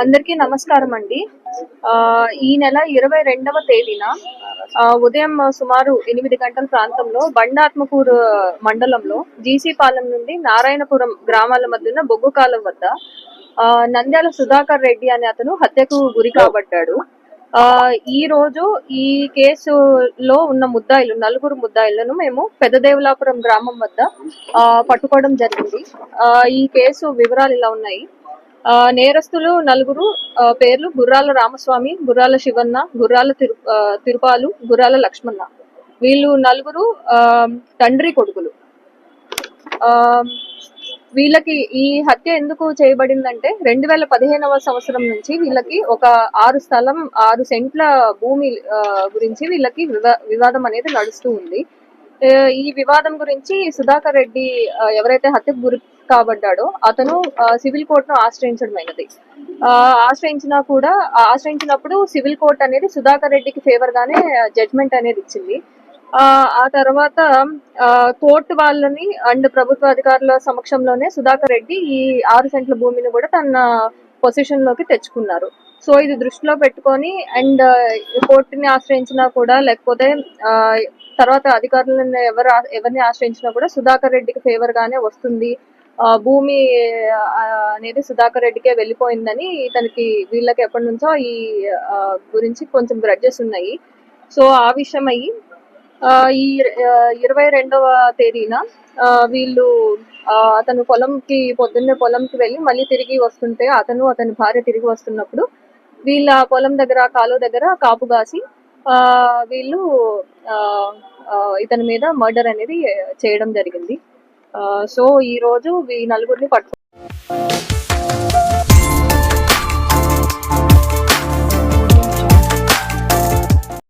అందరికీ నమస్కారం అండి. ఈ నెల ఇరవై రెండవ తేదీన ఉదయం సుమారు ఎనిమిది గంటల ప్రాంతంలో బండాత్మపూర్ మండలంలో జీసీపాలెం నుండి నారాయణపురం గ్రామాల మధ్యన బొగ్గు కాలం వద్ద నంద్యాల సుధాకర్ రెడ్డి అనే అతను హత్యకు గురి కాబట్టాడు ఈ రోజు ఈ కేసులో ఉన్న ముద్దాయిలు నలుగురు ముద్దాయిలను మేము పెద్దదేవులాపురం గ్రామం వద్ద ఆ, పట్టుకోవడం జరిగింది. ఆ, ఈ కేసు వివరాలు ఇలా ఉన్నాయి. ఆ, నేరస్తులు నలుగురు పేర్లు గుర్రాల రామస్వామి గుర్రాల శివన్న గుర్రాల తిరు తిరుపాలు గుర్రాల లక్ష్మణ వీళ్ళు నలుగురు ఆ, తండ్రి కొడుకులు. ఆ, వీళ్ళకి ఈ హత్య ఎందుకు చేయబడిందంటే రెండు వేల పదిహేనవ సంవత్సరం నుంచి వీళ్ళకి ఒక ఆరు స్థలం ఆరు సెంట్ల భూమి గురించి వీళ్ళకి వివాదం అనేది నడుస్తూ ఉంది. ఈ వివాదం గురించి సుధాకర్ రెడ్డి ఎవరైతే హత్యకు గురి కాబడ్డాడో అతను సివిల్ కోర్టును ఆశ్రయించడమైనది ఆ, ఆశ్రయించినా కూడా ఆశ్రయించినప్పుడు సివిల్ కోర్ట్ అనేది సుధాకర్ రెడ్డికి ఫేవర్ గానే జడ్జ్మెంట్ అనేది ఇచ్చింది. ఆ తర్వాత కోర్టు వాళ్ళని అండ్ ప్రభుత్వ అధికారుల సమక్షంలోనే సుధాకర్ రెడ్డి ఈ ఆరు సెంట్ల భూమిని కూడా తన పొజిషన్లోకి తెచ్చుకున్నారు. సో ఇది దృష్టిలో పెట్టుకొని అండ్ కోర్టుని ఆశ్రయించినా కూడా లేకపోతే తర్వాత అధికారులను ఎవరు ఎవరిని ఆశ్రయించినా కూడా సుధాకర్ రెడ్డికి ఫేవర్ గానే వస్తుంది. భూమి అనేది సుధాకర్ రెడ్డికే వెళ్ళిపోయిందని ఇతనికి వీళ్ళకి ఎప్పటి నుంచో ఈ గురించి కొంచెం గ్రడ్జెస్ ఉన్నాయి. సో ఆ విషయమై ఈ ఇరవై రెండవ తేదీన ఆ, వీళ్ళు ఆ, అతను పొలంకి పొద్దున్నే పొలంకి వెళ్ళి మళ్ళీ తిరిగి వస్తుంటే అతను అతని భార్య తిరిగి వస్తున్నప్పుడు వీళ్ళ పొలం దగ్గర కాలువ దగ్గర కాపు కాసి ఆ, వీళ్ళు ఆ, ఇతని మీద మర్డర్ అనేది చేయడం జరిగింది. ఆ, సో ఈ రోజు ఈ నలుగురిని పట్టు